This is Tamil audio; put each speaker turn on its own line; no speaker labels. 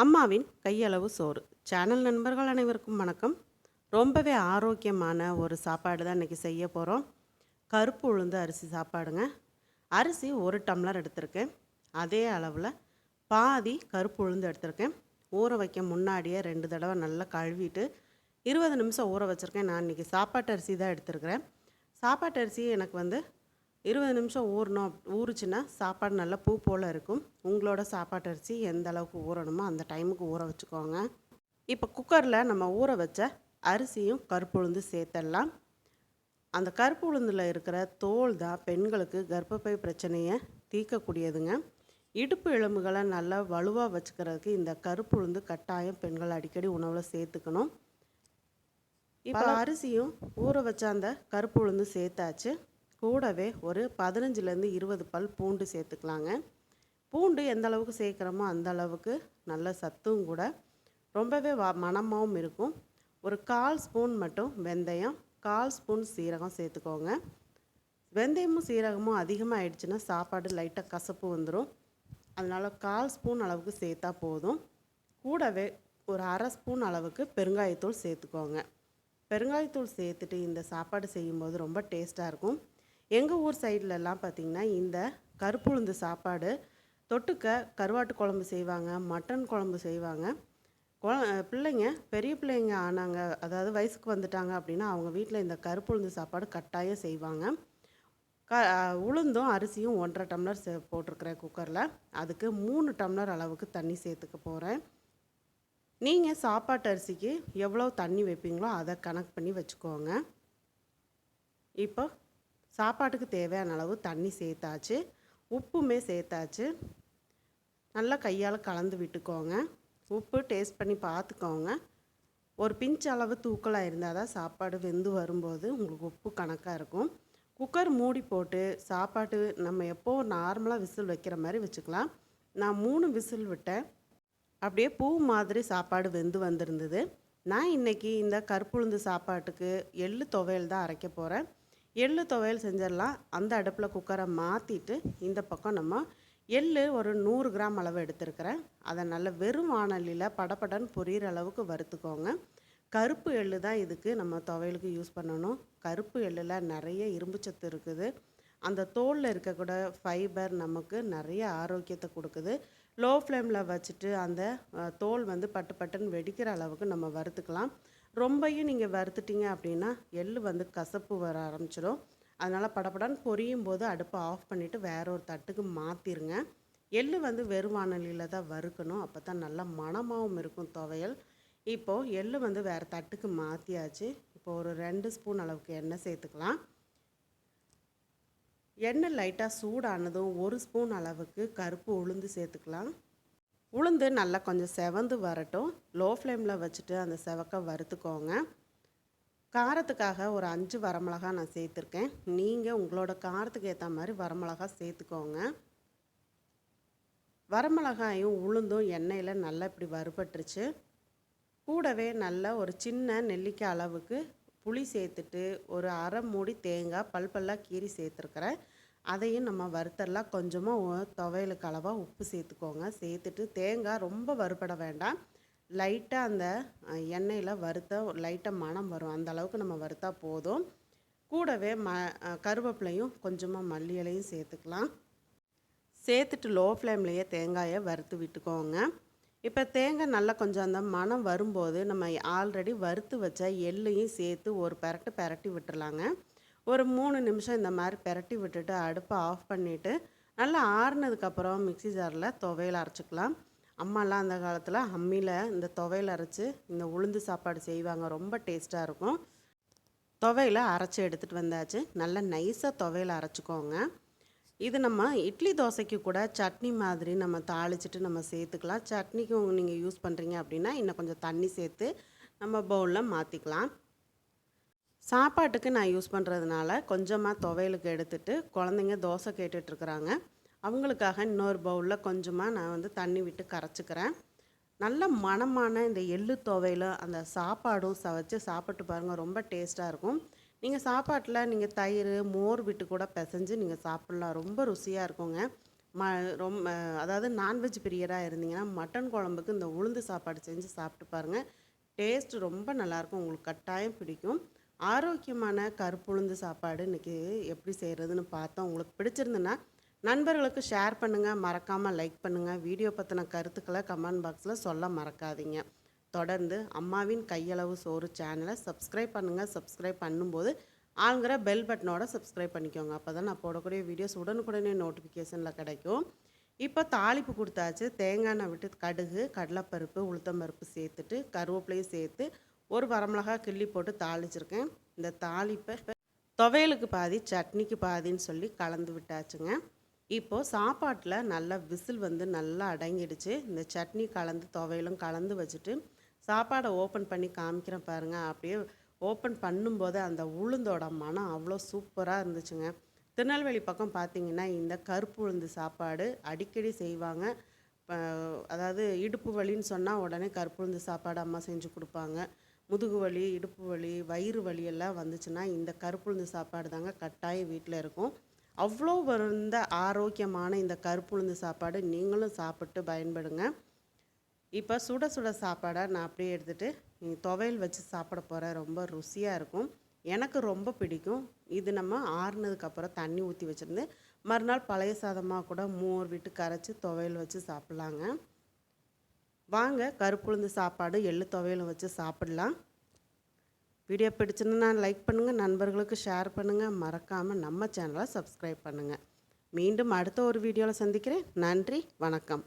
அம்மாவின் கையளவு சோறு. சேனல் நண்பர்கள் அனைவருக்கும் வணக்கம். ரொம்பவே ஆரோக்கியமான ஒரு சாப்பாடு தான் இன்றைக்கி செய்ய போகிறோம் கருப்பு உளுந்து அரிசி சாப்பாடுங்க. அரிசி ஒரு டம்ளர் எடுத்திருக்கேன். அதே அளவில் பாதி கருப்பு உளுந்து எடுத்திருக்கேன். ஊற வைக்க முன்னாடியே ரெண்டு தடவை நல்லா கழுவிட்டு இருபது நிமிஷம் ஊற வச்சுருக்கேன். நான் இன்றைக்கி சாப்பாட்டு அரிசி தான் எடுத்திருக்கிறேன். சாப்பாட்டு அரிசி எனக்கு வந்து இருபது நிமிஷம் ஊறணும் ஊறுச்சுன்னா சாப்பாடு நல்லா பூ போல் இருக்கும். உங்களோட சாப்பாட்டு அரிசி எந்த அளவுக்கு ஊறணுமோ அந்த டைமுக்கு ஊற வச்சுக்கோங்க. இப்போ குக்கரில் நம்ம ஊற வச்ச அரிசியும் கருப்பு உளுந்து சேர்த்துடலாம் அந்த கருப்பு உளுந்தில் இருக்கிற தோல் தான் பெண்களுக்கு கர்ப்பப்பை பிரச்சனையை தீர்க்கக்கூடியதுங்க. இடுப்பு எலும்புகளை நல்லா வலுவாக வச்சுக்கிறதுக்கு இந்த கருப்பு உளுந்து கட்டாயம் பெண்கள் அடிக்கடி உணவில் சேர்த்துக்கணும். இப்போ அரிசியும் ஊற வச்ச அந்த கருப்பு உளுந்து சேர்த்தாச்சு. கூடவே ஒரு பதினஞ்சுலேருந்து இருபது பல் பூண்டு சேர்த்துக்கலாங்க. பூண்டு எந்த அளவுக்கு சேர்க்குறோமோ அந்த அளவுக்கு நல்ல சத்தும் கூட. ரொம்பவே வா மணமாகவும் இருக்கும். ஒரு கால் ஸ்பூன் மட்டும் வெந்தயம் கால் ஸ்பூன் சீரகம் சேர்த்துக்கோங்க. வெந்தயமும் சீரகமும் அதிகமாக ஆயிடுச்சுன்னா சாப்பாடு லைட்டாக கசப்பு வந்துடும் அதனால் கால் ஸ்பூன் அளவுக்கு சேர்த்தா போதும். கூடவே ஒரு அரை ஸ்பூன் அளவுக்கு பெருங்காயத்தூள் சேர்த்துக்கோங்க. பெருங்காயத்தூள் சேர்த்துட்டு இந்த சாப்பாடு செய்யும்போது ரொம்ப டேஸ்ட்டாக இருக்கும். எங்கள் ஊர் சைட்லலாம் பார்த்திங்கன்னா இந்த கருப்புளுந்து சாப்பாடு தொட்டுக்க கருவாட்டு குழம்பு செய்வாங்க மட்டன் குழம்பு செய்வாங்க. குழ பிள்ளைங்க பெரிய பிள்ளைங்க ஆனாங்க அதாவது வயசுக்கு வந்துட்டாங்க அப்படின்னா அவங்க வீட்டில் இந்த கருப்புளுந்து சாப்பாடு கட்டாயம் செய்வாங்க. க உளுந்தும் அரிசியும் ஒன்றரை டம்ளர் சே போட்டிருக்கிறேன் குக்கரில் அதுக்கு மூணு டம்ளர் அளவுக்கு தண்ணி சேர்த்துக்க போகிறேன் நீங்கள் சாப்பாட்டு அரிசிக்கு எவ்வளோ தண்ணி வைப்பீங்களோ அதை கணக்கு பண்ணி வச்சுக்கோங்க. இப்போ சாப்பாட்டுக்கு தேவையான அளவு தண்ணி சேர்த்தாச்சு உப்புமே சேர்த்தாச்சு. நல்லா கையால் கலந்து விட்டுக்கோங்க. உப்பு டேஸ்ட் பண்ணி பார்த்துக்கோங்க. ஒரு பிஞ்ச் அளவு தூக்கலாக இருந்தால் தான் சாப்பாடு வெந்து வரும்போது உங்களுக்கு உப்பு கணக்காக இருக்கும். குக்கர் மூடி போட்டு சாப்பாட்டு நம்ம எப்போ நார்மலாக விசில் வைக்கிற மாதிரி வச்சுக்கலாம். நான் மூணு விசில் விட்டேன். அப்படியே பூ மாதிரி சாப்பாடு வெந்து வந்திருந்தது. நான் இன்றைக்கி இந்த கருப்புளுந்து சாப்பாட்டுக்கு எள்ளு துவையல் தான் அரைக்க போகிறேன் எள்ளு துவையல் செஞ்சிடலாம். அந்த அடுப்பில் குக்கரை மாற்றிட்டு இந்த பக்கம் நம்ம எள்ளு ஒரு நூறு கிராம் அளவு எடுத்துருக்கிறேன். அதை நல்ல வெறும் வானலியில் படப்படன்னு பொரியிற அளவுக்கு வறுத்துக்கோங்க. கருப்பு எள்ளு தான் இதுக்கு நம்ம துவையலுக்கு யூஸ் பண்ணணும். கருப்பு எள்ளில் நிறைய இரும்புச்சத்து இருக்குது. அந்த தோலில் இருக்கக்கூட ஃபைபர் நமக்கு நிறைய ஆரோக்கியத்தை கொடுக்குது. லோ ஃப்ளேமில் வச்சுட்டு அந்த தோல் வந்து பட்டு பட்டுன்னு வெடிக்கிற அளவுக்கு நம்ம வறுத்துக்கலாம். ரொம்பையும் நீங்கள் வறுத்துட்டீங்க அப்படின்னா எள்ளு வந்து கசப்பு வர ஆரம்பிச்சிடும் அதனால் படபடன்னு பொரியும் போது அடுப்பை ஆஃப் பண்ணிவிட்டு வேற ஒரு தட்டுக்கு மாற்றிருங்க எள் வந்து வெறும் வானலியில் தான் வறுக்கணும். அப்போ தான் நல்லா மணமாகவும் இருக்கும் துவையல். இப்போது எள்ளு வந்து வேறு தட்டுக்கு மாற்றியாச்சு இப்போ ஒரு ரெண்டு ஸ்பூன் அளவுக்கு எண்ணெய் சேர்த்துக்கலாம். எண்ணெய் லைட்டாக சூடானதும் ஒரு ஸ்பூன் அளவுக்கு கருப்பு உளுந்து சேர்த்துக்கலாம். உளுந்து நல்லா கொஞ்சம் செவந்து வரட்டும். லோ ஃப்ளேமில் வச்சுட்டு அந்த செவக்க வறுத்துக்கோங்க. காரத்துக்காக ஒரு அஞ்சு வரமிளகா நான் சேர்த்துருக்கேன். நீங்கள் உங்களோட காரத்துக்கு ஏற்ற மாதிரி வரமிளகா சேர்த்துக்கோங்க. வரமிளகாயும் உளுந்தும் எண்ணெயில் நல்லா இப்படி வறுபட்டுருச்சு. கூடவே நல்லா ஒரு சின்ன நெல்லிக்காய் அளவுக்கு புளி சேர்த்துட்டு ஒரு அரை மூடி தேங்காய் பல் பல்லாக கீறி சேர்த்துருக்குறேன். அதையும் நம்ம வறுத்தெல்லாம் கொஞ்சமாக துவையலுக்கு அளவாக உப்பு சேர்த்துக்கோங்க. சேர்த்துட்டு தேங்காய் ரொம்ப வறுபட வேண்டாம். லைட்டாக அந்த எண்ணெயில் வறுத்த லைட்டாக மணம் வரும். அந்த அளவுக்கு நம்ம வறுத்தா போதும். கூடவே ம கருவேப்பிலையும் கொஞ்சமாக மல்லி இலையும் சேர்த்துக்கலாம். சேர்த்துட்டு லோ ஃப்ளேம்லேயே தேங்காயை வறுத்து விட்டுக்கோங்க. இப்போ தேங்காய் நல்லா கொஞ்சம் அந்த மணம் வரும்போது நம்ம ஆல்ரெடி வறுத்து வச்ச எள்ளையும் சேர்த்து ஒரு பெரட்டு பெரட்டி விட்டுறலாங்க. ஒரு மூணு நிமிஷம் இந்த மாதிரி பெரட்டி விட்டுட்டு அடுப்பை ஆஃப் பண்ணிவிட்டு நல்லா ஆறுனதுக்கப்புறம் மிக்ஸி ஜாரில் துவையல் அரைச்சிக்கலாம். அம்மாலாம் அந்த காலத்தில் அம்மியில் இந்த துவையல் அரைச்சி இந்த உளுந்து சாப்பாடு செய்வாங்க. ரொம்ப டேஸ்ட்டாக இருக்கும். துவையில் அரைச்சி எடுத்துகிட்டு வந்தாச்சு. நல்லா நைஸாக துவையல் அரைச்சிக்கோங்க. இது நம்ம இட்லி தோசைக்கு கூட சட்னி மாதிரி நம்ம தாளிச்சிட்டு நம்ம சேர்த்துக்கலாம். சட்னிக்கு நீங்கள் யூஸ் பண்ணுறீங்க அப்படின்னா இன்னும் கொஞ்சம் தண்ணி சேர்த்து நம்ம பவுலில் மாற்றிக்கலாம் சாப்பாட்டுக்கு நான் யூஸ் பண்ணுறதுனால கொஞ்சமாக துவையலுக்கு எடுத்துட்டு குழந்தைங்க தோசை கேட்டுட்ருக்குறாங்க. அவங்களுக்காக இன்னொரு பவுலில் கொஞ்சமாக நான் வந்து தண்ணி விட்டு கரைச்சிக்கிறேன். நல்ல மணமான இந்த எள்ளு துவையில அந்த சாப்பாடும் சவைச்சு சாப்பிட்டு பாருங்கள் ரொம்ப டேஸ்ட்டாக இருக்கும். நீங்கள் சாப்பாட்டில் நீங்கள் தயிர் மோர் விட்டு கூட பிசைஞ்சு நீங்கள் சாப்பிட்லாம். ரொம்ப ருசியாக இருக்குங்க. ம ரொம்ப அதாவது நான்வெஜ் பிரியராக இருந்தீங்கன்னா மட்டன் குழம்புக்கு இந்த உளுந்து சாப்பாடு செஞ்சு சாப்பிட்டு பாருங்கள் டேஸ்ட் ரொம்ப நல்லாயிருக்கும் உங்களுக்கு கட்டாயம் பிடிக்கும். ஆரோக்கியமான கருப்புளுந்து சாப்பாடு இன்றைக்கி எப்படி செய்கிறதுன்னு பார்த்தோம். உங்களுக்கு பிடிச்சிருந்துன்னா நண்பர்களுக்கு ஷேர் பண்ணுங்கள் மறக்காமல் லைக் பண்ணுங்கள் வீடியோ பற்றின கருத்துக்களை கமெண்ட் பாக்ஸில் சொல்ல மறக்காதீங்க. தொடர்ந்து அம்மாவின் கையளவு சோறு சேனலை சப்ஸ்கிரைப் பண்ணுங்கள் சப்ஸ்கிரைப் பண்ணும்போது ஆளுங்கிற பெல் பட்டனோட சப்ஸ்கிரைப் பண்ணிக்கோங்க. அப்போ தான் நான் போடக்கூடிய வீடியோஸ் உடனுக்குடனே நோட்டிஃபிகேஷனில் கிடைக்கும். இப்போ தாளிப்பு கொடுத்தாச்சு. தேங்காய் எண்ணெய் விட்டு கடுகு கடலைப்பருப்பு உளுத்தம்பருப்பு சேர்த்துட்டு கருவேப்பிலையும் சேர்த்து ஒரு வரமிளகா கிள்ளி போட்டு தாளிச்சிருக்கேன். இந்த தாளிப்பை துவையலுக்கு பாதி சட்னிக்கு பாதின்னு சொல்லி கலந்து விட்டாச்சுங்க. இப்போது சாப்பாட்டில் நல்லா விசில் வந்து நல்லா அடங்கிடுச்சு. இந்த சட்னி கலந்து துவையலும் கலந்து வச்சுட்டு சாப்பாடை ஓப்பன் பண்ணி காமிக்கிறேன் பாருங்கள் அப்படியே ஓப்பன் பண்ணும்போது அந்த உளுந்தோட மனம் அவ்வளோ சூப்பராக இருந்துச்சுங்க. திருநெல்வேலி பக்கம் பார்த்தீங்கன்னா இந்த கருப்பு உளுந்து சாப்பாடு அடிக்கடி செய்வாங்க. அதாவது இடுப்பு வலின்னு சொன்னால் உடனே கருப்பு உளுந்து சாப்பாடு அம்மா செஞ்சு கொடுப்பாங்க. முதுகு வலி இடுப்பு வலி வயிறு வலி எல்லாம் வந்துச்சுன்னா இந்த கருப்பு உளுந்து சாப்பாடு தாங்க கட்டாயம் வீட்டில் இருக்கும். அவ்வளோ வருந்த ஆரோக்கியமான இந்த கருப்பு உளுந்து சாப்பாடு நீங்களும் சாப்பிட்டு பயன்படுங்க. இப்போ சுட சுட சாப்பாடை நான் அப்படியே எடுத்துகிட்டு நீங்கள் துவையல் வச்சு சாப்பிட போகிற ரொம்ப ருசியாக இருக்கும். எனக்கு ரொம்ப பிடிக்கும். இது நம்ம ஆறுனதுக்கப்புறம் தண்ணி ஊற்றி வச்சுருந்து மறுநாள் பழைய சாதமாக கூட மோர் விட்டு கரைச்சி துவையல் வச்சு சாப்பிட்லாங்க. வாங்க கருப்புளுந்து சாப்பாடு எள்ளு துவையலும் வச்சு சாப்பிட்லாம். வீடியோ பிடிச்சிருந்தா லைக் பண்ணுங்கள் நண்பர்களுக்கு ஷேர் பண்ணுங்கள் மறக்காமல் நம்ம சேனலை சப்ஸ்கிரைப் பண்ணுங்கள் மீண்டும் அடுத்த ஒரு வீடியோவில் சந்திக்கிறேன். நன்றி வணக்கம்.